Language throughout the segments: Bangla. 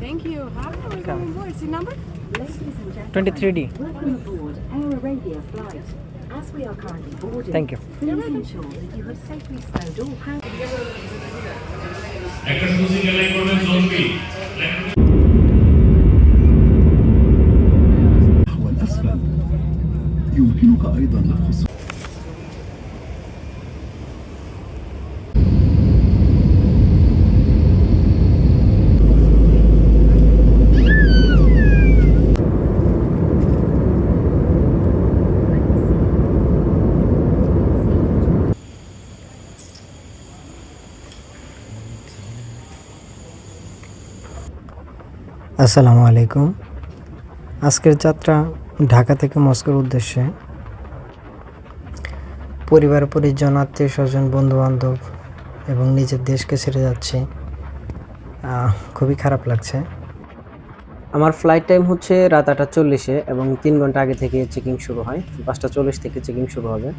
Thank you. Hi, welcome on board. Seat number? Ladies and gentlemen, 23D. welcome aboard Air Arabia flight. As we are currently boarding, Thank you. please ensure that you have safely stowed all hand একটা সুসি গেলাই করবেন জোন বি نحو الأسفل يمكنك أيضا نفخ আসসালামু আলাইকুম। আজকের যাত্রা ঢাকা থেকে মস্কোর উদ্দেশ্যে। পরিবার, পরিজন, আত্মীয় স্বজন বন্ধু বান্ধব এবং নিজের দেশকে ছেড়ে যাচ্ছি। খুবই খারাপ লাগছে। আমার ফ্লাইট টাইম হচ্ছে রাত আটটা চল্লিশে এবং তিন ঘণ্টা আগে থেকে চেকিং শুরু হয়। পাঁচটা চল্লিশ থেকে চেকিং শুরু হবে।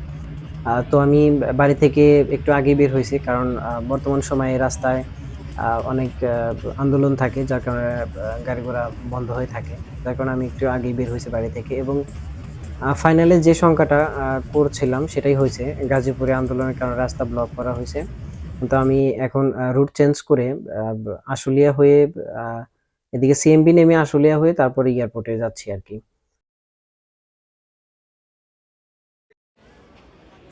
তো আমি বাড়ি থেকে একটু আগে বের হয়েছি কারণ বর্তমান সময়ে রাস্তায় অনেক আন্দোলন থাকে, যার কারণে গাড়ি ঘোড়া বন্ধ হয়ে থাকে। যার কারণে আমি একটু আগেই বের হয়েছি বাড়ি থেকে এবং ফাইনালে যে সংখ্যাটা করছিলাম সেটাই হয়েছে। গাজীপুরে আন্দোলনের কারণে রাস্তা ব্লক করা হয়েছে। তো আমি এখন রুট চেঞ্জ করে আশুলিয়া হয়ে এদিকে সিএমবি নেমে আশুলিয়া হয়ে তারপরে এয়ারপোর্টে যাচ্ছি আর কি।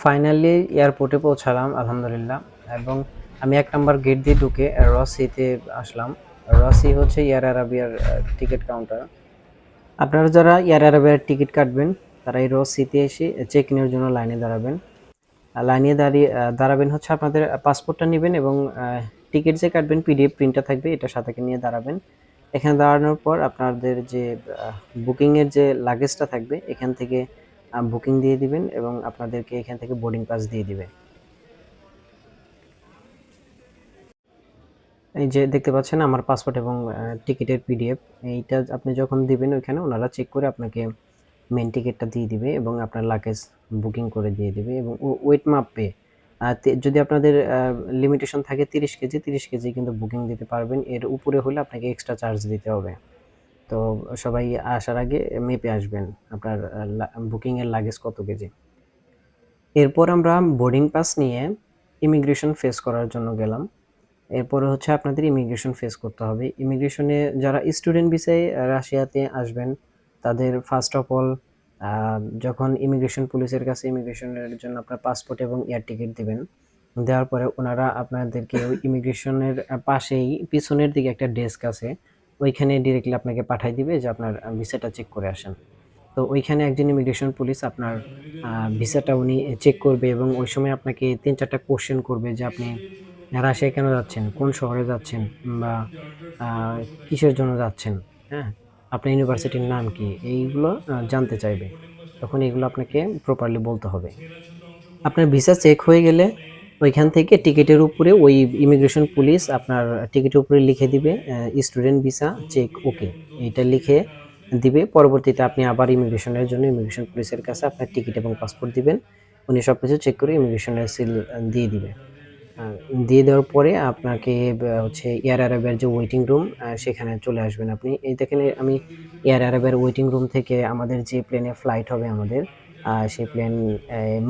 ফাইনালি এয়ারপোর্টে পৌঁছালাম, আলহামদুলিল্লাহ। এবং আমি এক নম্বর গেট দিয়ে ঢুকে রসিতে আসলাম। রসি হচ্ছে এয়ার আরাবিয়ার টিকিট কাউন্টার আপনারা যারা এয়ার আরাবিয়ার টিকিট কাটবেন, তারা এই রসিতে এসে চেক ইনের জন্য লাইনে দাঁড়াবেন। লাইনে দাঁড়িয়ে দাঁড়াবেন হচ্ছে আপনাদের পাসপোর্টটা নেবেন এবং টিকিট যে কাটবেন পিডিএফ প্রিন্টটা থাকবে, এটা সাথে নিয়ে দাঁড়াবেন। এখানে দাঁড়ানোর পর আপনাদের যে বুকিংয়ের যে লাগেজটা থাকবে, এখান থেকে বুকিং দিয়ে দিবেন এবং আপনাদেরকে এখান থেকে বোর্ডিং পাস দিয়ে দিবে। এই যে দেখতে পাচ্ছেন আমার পাসপোর্ট এবং টিকিটের পিডিএফ। এইটা আপনি যখন দিবেন ওইখানে ওনারা চেক করে আপনাকে মেন টিকিটটা দিয়ে দিবে এবং আপনার লাগেজ বুকিং করে দিয়ে দিবে এবং ওয়েট মাপবে। যদি আপনাদের লিমিটেশন থাকে তিরিশ কেজি তিরিশ কেজি কিন্তু বুকিং দিতে পারবেন। এর উপরে হলে আপনাকে এক্সট্রা চার্জ দিতে হবে। তো সবাই আসার আগে মেপে আসবেন আপনার বুকিংয়ের লাগেজ কত কেজি। এরপর আমরা বোর্ডিং পাস নিয়ে ইমিগ্রেশন ফেস করার জন্য গেলাম। এরপরে হচ্ছে আপনাদের ইমিগ্রেশন ফেস করতে হবে। ইমিগ্রেশনে যারা স্টুডেন্ট ভিসায় রাশিয়াতে আসবেন, তাদের ফার্স্ট অফ অল যখন ইমিগ্রেশন পুলিশের কাছে ইমিগ্রেশনের জন্য আপনার পাসপোর্ট এবং এয়ার টিকিট দেবেন, দেওয়ার পরে ওনারা আপনাদেরকে ওই ইমিগ্রেশনের পাশেই পিছনের দিকে একটা ডেস্ক আছে, ওইখানে ডিরেক্টলি আপনাকে পাঠিয়ে দিবে যে আপনার ভিসাটা চেক করে আসেন। তো ওইখানে একজন ইমিগ্রেশন পুলিশ আপনার ভিসাটা উনি চেক করবে এবং ওই সময় আপনাকে তিন চারটা কোশ্চেন করবে যে আপনি রাশিয়ায় কেন যাচ্ছেন? কোন শহরে যাচ্ছেন? বা কিসের জন্য যাচ্ছেন? হ্যাঁ? আপনার ইউনিভার্সিটির নাম কি? এইগুলো জানতে চাইবে। তখন এগুলো আপনাকে প্রপারলি বলতে হবে। আপনার ভিসা চেক হয়ে গেলে ওইখান থেকে টিকিটের উপরে ওই ইমিগ্রেশন পুলিশ আপনার টিকিটের উপরে লিখে দিবে স্টুডেন্ট ভিসা চেক ওকে এইটা লিখে দিবে, পরবর্তীতে আপনি আবার ইমিগ্রেশনের জন্য ইমিগ্রেশন পুলিশের কাছে আপনার টিকিট এবং পাসপোর্ট দিবেন। উনি সব কিছু চেক করে ইমিগ্রেশনের সিল দিয়ে দিবে। দিয়ে দেওয়ার পরে আপনাকে হচ্ছে এয়ার আরবের যে ওয়েটিং রুম সেখানে চলে আসবেন আপনি। এই দেখেন আমি এয়ার আরবের ওয়েটিং রুম থেকে আমাদের যে প্লেনে ফ্লাইট হবে আমাদের সেই প্লেন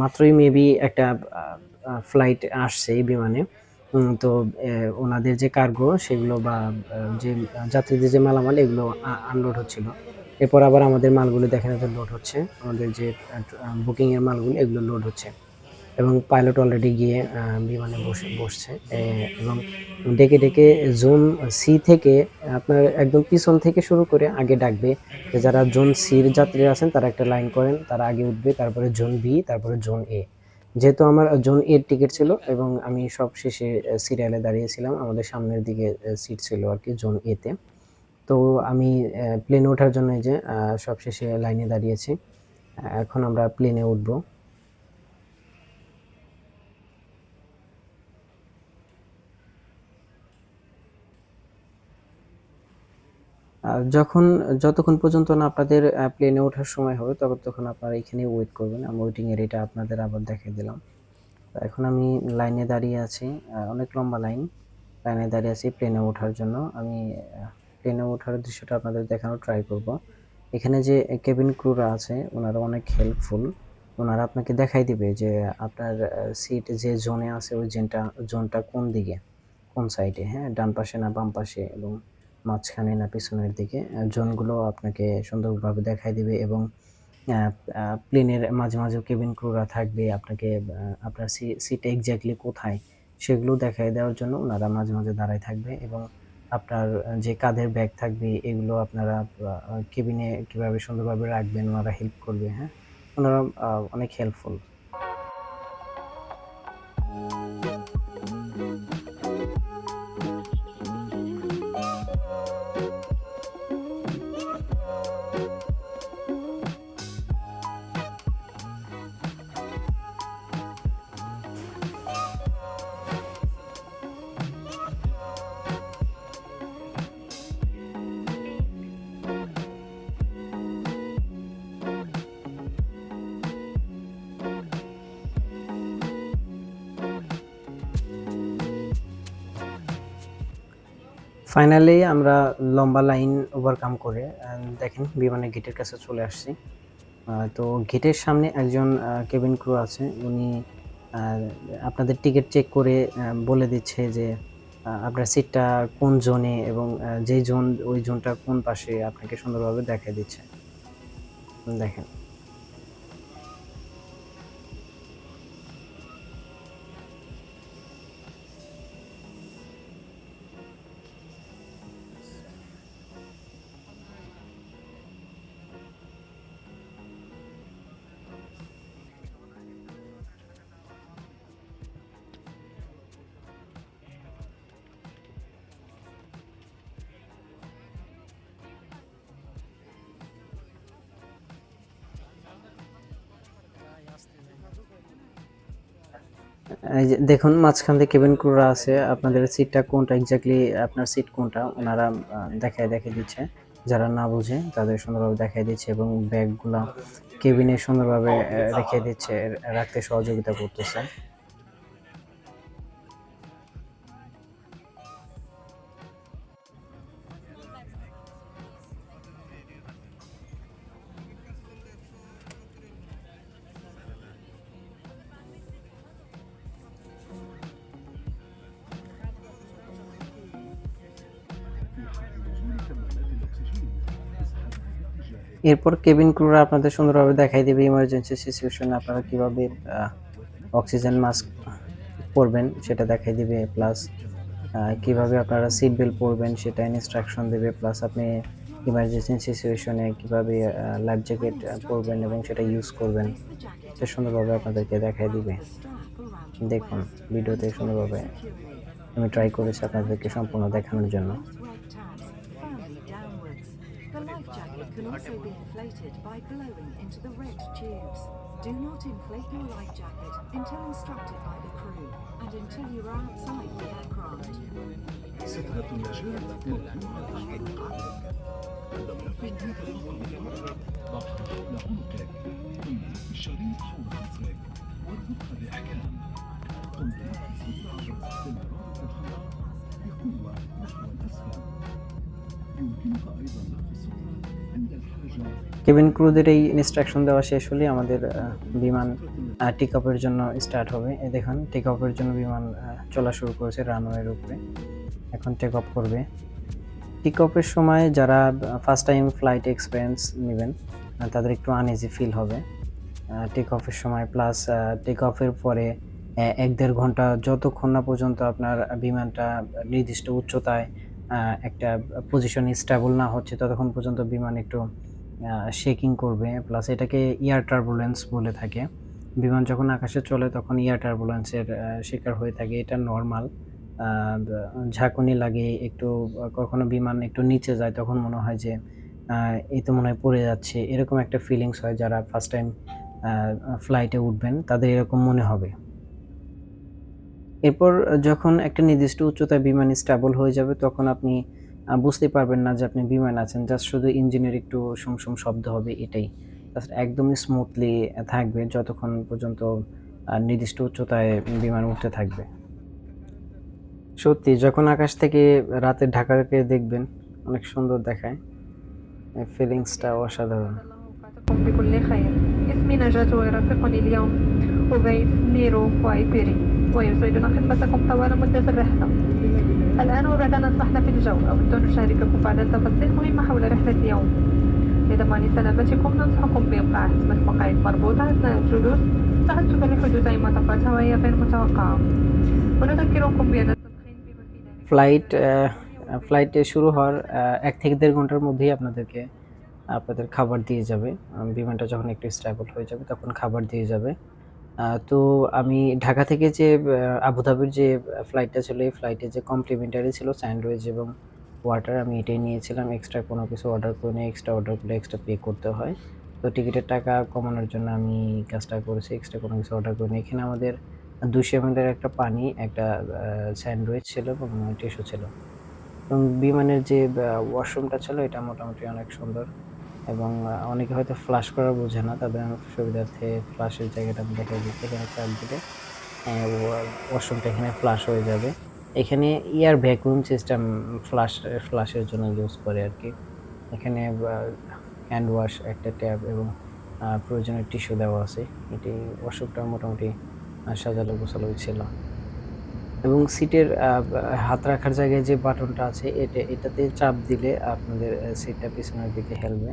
মাত্রই মেবি একটা ফ্লাইট আসছে বিমানে। তো ওনাদের যে কার্গো সেগুলো বা যে যাত্রীদের যে মালামাল, এগুলো আনলোড হচ্ছিল। এরপর আবার আমাদের মালগুলো দেখেন লোড হচ্ছে। আমাদের যে বুকিংয়ের মালগুলো, এগুলো লোড হচ্ছে। এবং পাইলট অলরেডি গিয়ে বিমানে বসে, বসছে। এবং ডেকে ডেকে জোন সি থেকে আপনার একদম পিছন থেকে শুরু করে আগে ডাকবে যারা জোন সির যাত্রীরা আছেন, তারা একটা লাইন করেন, তারা আগে উঠবে, তারপরে জোন বি, তারপরে জোন এ। যেহেতু আমার জোন এর টিকিট ছিল এবং আমি সব শেষে সিরিয়ালে দাঁড়িয়েছিলাম, আমাদের সামনের দিকে সিট ছিল আর কি জোন এতে তো। আমি প্লেনে ওঠার জন্য যে সব শেষে লাইনে দাঁড়িয়েছি। এখন আমরা প্লেনে উঠবো। যখন, যতক্ষণ পর্যন্ত না আপনাদের প্লেনে ওঠার সময় হবে, তখন তখন আপনারা এখানে ওয়েট করবেন। আমি ওয়েটিং এরিয়াটা আপনাদের আবার দেখিয়ে দিলাম। এখন আমি লাইনে দাঁড়িয়ে আছি অনেক লম্বা লাইন লাইনে দাঁড়িয়ে আছি প্লেনে ওঠার জন্য। আমি প্লেনে ওঠার দৃশ্যটা আপনাদের দেখানোর ট্রাই করব। এখানে যে কেবিন ক্রুরা আছে, ওনারা অনেক হেল্পফুল ওনারা আপনাকে দেখাই দিবে যে আপনার সিট যে জোনে আছে, ওই জোনটা জোনটা কোন দিকে? কোন সাইডে হ্যাঁ ডান পাশে না বাম পাশে? এবং মাঝখানে না পিছনের দিকে জোনগুলো আপনাকে সুন্দরভাবে দেখাই দিবে এবং প্লেনের মাঝে মাঝে কেবিন ক্রুরা থাকবে, আপনাকে আপনার সিট এক্স্যাক্টলি কোথায় সেগুলো দেখাই দেওয়ার জন্য ওনারা মাঝে মাঝে দাঁড়ায় থাকবে এবং আপনার যে কাঁধের ব্যাগ থাকবে এগুলো আপনারা কেবিনে কীভাবে সুন্দরভাবে রাখবেন, ওনারা হেল্প করবে হ্যাঁ? ওনারা অনেক হেল্পফুল ফাইনালি আমরা লম্বা লাইন ওভারকাম করে দেখেন বিমানের গেটের কাছে চলে আসছি। তো গেটের সামনে একজন কেবিন ক্রু আছে। উনি আপনাদের টিকিট চেক করে বলে দিচ্ছে যে আপনার সিটটা কোন জোনে এবং যেই জোন ওই জোনটা কোন পাশে আপনাকে সুন্দরভাবে দেখাই দিচ্ছে। দেখেন। দেখুন, মাঝখান দিয়ে কেবিন ক্রুরা আছে। আপনাদের সিটটা কোনটা এক্স্যাক্টলি আপনার সিট কোনটা, ওনারা দেখায় দেখে দিচ্ছে। যারা না বুঝে, তাদের সুন্দরভাবে দেখায় দিচ্ছে এবং ব্যাগগুলো কেবিনে সুন্দরভাবে রেখে দিচ্ছে রাখতে সহযোগিতা করতেছে। এরপর কেবিন ক্রুরা আপনাদের সুন্দরভাবে দেখাই দেবে ইমার্জেন্সি সিচুয়েশনে আপনারা কীভাবে অক্সিজেন মাস্ক পরবেন সেটা দেখাই দেবে প্লাস কীভাবে আপনারা সিট বেল্ট পরবেন সেটা ইনস্ট্রাকশন দেবে প্লাস আপনি ইমার্জেন্সি সিচুয়েশনে কীভাবে লাইফ জ্যাকেট পরবেন এবং সেটা ইউজ করবেন সে সুন্দরভাবে আপনাদেরকে দেখাই দিবে। দেখুন, ভিডিওতে সুন্দরভাবে আমি ট্রাই করেছি আপনাদেরকে সম্পূর্ণ দেখানোর জন্য। can also be inflated by blowing into the red tubes. Do not inflate your life jacket until instructed by the crew and until you are outside the aircraft. سترة النجاة تركيبها عندما يكون هذا خطرا ضعها حول عنقك ثم لف الشريط حول خصرك واربطها بإحكام قم بنفس الضغط بالرابط الحمراء بقوة نحو الأسفل يمكنك أيضا cabin ক্রুদের এই ইনস্ট্রাকশন দেওয়া শেষ হলে আমাদের বিমান টেক অফের জন্য স্টার্ট হবে। এ দেখুন টেক অফের জন্য বিমান চলা শুরু করেছে রানওয়ের উপরে। এখন টেক অফ করবে। টেক অফের সময় যারা ফার্স্ট টাইম ফ্লাইট এক্সপিরিয়েন্স নেবেন তাদের একটু আনইজি ফিল হবে। টেক অফের সময় প্লাস টেক অফের পরে এক দেড় ঘণ্টা যতক্ষণ না পর্যন্ত আপনার বিমানটা নির্দিষ্ট উচ্চতায় একটা পজিশন স্টেবল না হচ্ছে, ততক্ষণ পর্যন্ত বিমান একটু শেকিং করবে প্লাস এটাকে ইয়ার টার্বুলেন্স বলে থাকে। বিমান যখন আকাশে চলে, তখন ইয়ার টার্বুলেন্সের শিকার হয়ে থাকে। এটা নর্মাল ঝাঁকুনি লাগে, একটু, কখনো বিমান একটু নিচে যায়, তখন মনে হয় যে এই তো মনে হয় পড়ে যাচ্ছে। এরকম একটা ফিলিংস হয় যারা ফার্স্ট টাইম ফ্লাইটে উঠবেন, তাদের এরকম মনে হবে। এরপর যখন একটা নির্দিষ্ট উচ্চতায় বিমান স্টেবল হয়ে যাবে, তখন আপনি আহ, বুঝতে পারবেন না যে আপনি বিমান আছেন জাস্ট শুধু ইঞ্জিনের একটু সুম সুম শব্দ হবে এটাই তাছাড়া একদমই স্মুথলি থাকবে যতক্ষণ পর্যন্ত আহ, নির্দিষ্ট উচ্চতায় বিমান উঠতে থাকবে সত্যি যখন আকাশ থেকে রাতে ঢাকাকে দেখবেন অনেক সুন্দর দেখায় ফিলিংসটা অসাধারণ أوقاتكم بكل خير اسمي نجاة ويرافقني اليوم أبيس ميرو وايبيري ويسعدنا خدمتكم طوال مدة الرحلة الآن وبعدما أصبحنا في الجو أود أن أشارككم بعض التفاصيل مهمة حول رحلة اليوم لضمان سلامتكم ننصحكم بإبقاء حزمة المقاعد مربوطة أثناء الجلوس تعجبا لحدوث أي مطبات هوائية غير متوقعة ونذكركم بأن التدخين بما في ذلك ফ্লাইট ফ্লাইটে শুরু হওয়ার আহ, এক থেকে দেড় ঘন্টার মধ্যেই আপনাদেরকে আপনাদের খাবার দিয়ে যাবে আম, বিমানটা যখন একটু স্টেবল হয়ে যাবে তখন খাবার দিয়ে যাবে আহ, তো আমি ঢাকা থেকে যে আবুধাবির যে ফ্লাইটটা ছিল, এই ফ্লাইটে যে কমপ্লিমেন্টারি ছিল স্যান্ডউইচ এবং ওয়াটার আমি এটাই নিয়েছিলাম। এক্সট্রা কোনো কিছু অর্ডার করে নিয়ে এক্সট্রা অর্ডার করলে এক্সট্রা পে করতে হয়। তো টিকিটের টাকা কমানোর জন্য আমি কাজটা করেছি এক্সট্রা কোনো কিছু অর্ডার করিনি। এখানে আমাদের দুশো এমএলের একটা পানি, একটা স্যান্ডউইচ ছিল এবং টিস্যু ছিল। এবং বিমানের যে ওয়াশরুমটা ছিল, এটা মোটামুটি অনেক সুন্দর। এবং অনেকে হয়তো ফ্লাশ করা বোঝে না, তাদের সুবিধার্থে ফ্লাশের জায়গাটা আমি দেখাই দিচ্ছি এখানে চাপ দিলে ওয়াশরুমটা এখানে ফ্লাশ হয়ে যাবে। এখানে ইয়ার ভ্যাকুয়াম সিস্টেম ফ্লাশ ফ্লাশের জন্য ইউজ করে আর কি। এখানে হ্যান্ড ওয়াশ একটা ট্যাব এবং প্রয়োজনীয় টিস্যু দেওয়া আছে। এটি ওয়াশরুমটা মোটামুটি সাজালো গোছালো ছিল। এবং সিটের হাত রাখার জায়গায় যে বাটনটা আছে, এটা, এটাতে চাপ দিলে আপনাদের সিটটা পিছনের দিকে হেলবে।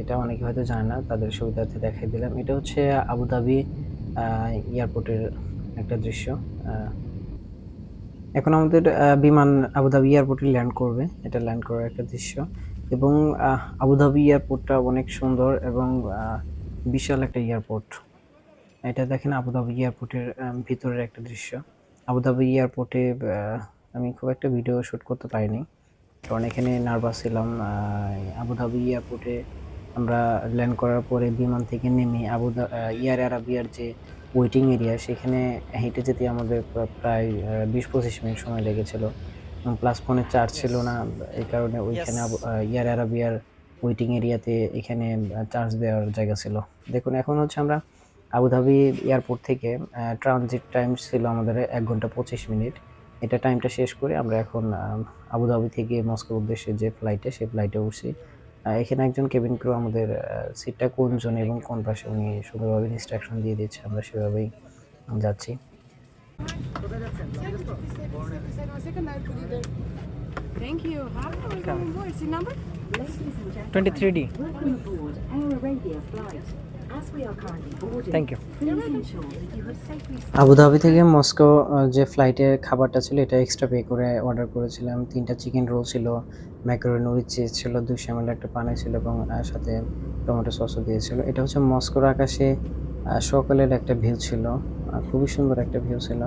এটা অনেকে হয়তো জানে না, তাদের সুবিধার্থে দেখাই দিলাম। এটা হচ্ছে আবুধাবি এয়ারপোর্টের একটা দৃশ্য। এখন আমাদের বিমান আবুধাবি এয়ারপোর্টে ল্যান্ড করবে। এটা ল্যান্ড করার একটা দৃশ্য। এবং আবুধাবি এয়ারপোর্টটা অনেক সুন্দর এবং বিশাল একটা এয়ারপোর্ট। এটা দেখেন আবুধাবি এয়ারপোর্টের ভিতরের একটা দৃশ্য। আবুধাবি এয়ারপোর্টে আমি খুব একটা ভিডিও শ্যুট করতে পারিনি। কারণ এখানে নার্ভাস ছিলাম আবুধাবি এয়ারপোর্টে আমরা ল্যান্ড করার পরে বিমান থেকে নেমে আবুধা ইয়ার আরাবিয়ার যে ওয়েটিং এরিয়া সেখানে হেঁটে যেতে আমাদের প্রায় বিশ পঁচিশ মিনিট সময় লেগেছিল। প্লাস ফোনে চার্জ ছিল না এই কারণে ওইখানে ইয়ার আরাবিয়ার ওয়েটিং এরিয়াতে এখানে চার্জ দেওয়ার জায়গা ছিল। দেখুন এখন হচ্ছে আমরা আবুধাবি এয়ারপোর্ট থেকে ট্রানজিট টাইম ছিল আমাদের এক ঘণ্টা পঁচিশ মিনিট। এটা টাইমটা শেষ করে আমরা এখন আবুধাবি থেকে মস্কোর উদ্দেশ্যে যে ফ্লাইটে সেই ফ্লাইটে উঠছি এখানে একজন কেবিন ক্রু আমাদের সিটটা কোন জোনে এবং কোন পাশে উনি সুন্দরভাবে ইনস্ট্রাকশন দিয়ে দিচ্ছে আমরা সেভাবেই যাচ্ছি Thank you. Hi, welcome aboard. See number? Ladies and 23D. welcome aboard Air Arabia flight. Have safely Abu Dhabi থেকে মস্কো যে ফ্লাইটের খাবারটা ছিল, এটা এক্সট্রা পে করে অর্ডার করেছিলাম। তিনটা চিকেন রোল ছিল ম্যাকারোনি উইথ চিজ ছিল দুশো এমএল একটা পানি ছিল এবং সাথে টমেটো সসও দিয়েছিল। এটা হচ্ছে মস্কোর আকাশে সকালের একটা ভিউ ছিল খুবই সুন্দর একটা ভিউ ছিল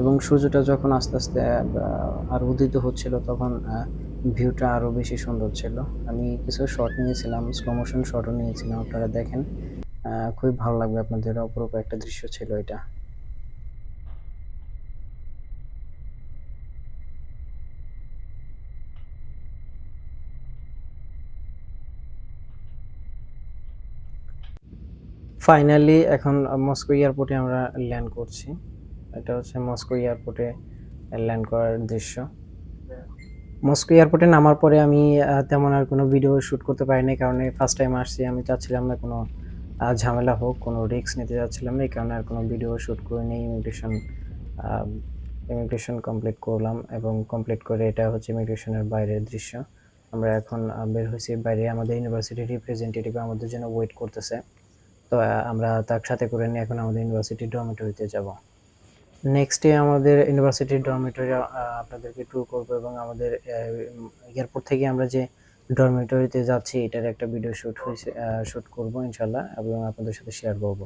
এবং সূর্যটা যখন আস্তে আস্তে আর উদিত হচ্ছিল তখন ভিউটা আরও বেশি সুন্দর ছিল। আমি কিছু শট নিয়েছিলাম স্লো মোশন শটও নিয়েছিলাম, আপনারা দেখেন। খুবই ভালো লাগবে আপনাদের অপরূপ একটা দৃশ্য ছিল এটা। ফাইনালি এখন মস্কো এয়ারপোর্টে আমরা ল্যান্ড করছি। এটা হচ্ছে মস্কো এয়ারপোর্টে ল্যান্ড করার দৃশ্য। মস্কো এয়ারপোর্টে নামার পরে আমি তেমন আর কোনো ভিডিও শ্যুট করতে পারিনি, কারণ ফার্স্ট টাইম আসছি, আমি চাচ্ছিলাম না কোনো ঝামেলা হোক, কোনো রিস্ক নিতে যাচ্ছিলাম না এই কারণে আর কোনো ভিডিও শ্যুট করে নিই ইমিগ্রেশন ইমিগ্রেশন কমপ্লিট করলাম এবং কমপ্লিট করে এটা হচ্ছে ইমিগ্রেশনের বাইরের দৃশ্য। আমরা এখন বের হয়েছি বাইরে আমাদের ইউনিভার্সিটির রিপ্রেজেন্টেটিভ আমাদের জন্য ওয়েট করতেছে। তো আমরা তার সাথে করে নিয়ে এখন আমাদের ইউনিভার্সিটির ডরমিটরিতে যাব। নেক্সট ডে আমাদের ইউনিভার্সিটির ডরমিটরি আপনাদেরকে ট্যুর করব এবং আমাদের এয়ারপোর্ট থেকে আমরা যে ডরমিটরিতে যাচ্ছি, এটার একটা ভিডিও শ্যুট হয়েছে শ্যুট করব ইনশাল্লাহ এবং আপনাদের সাথে শেয়ার করব।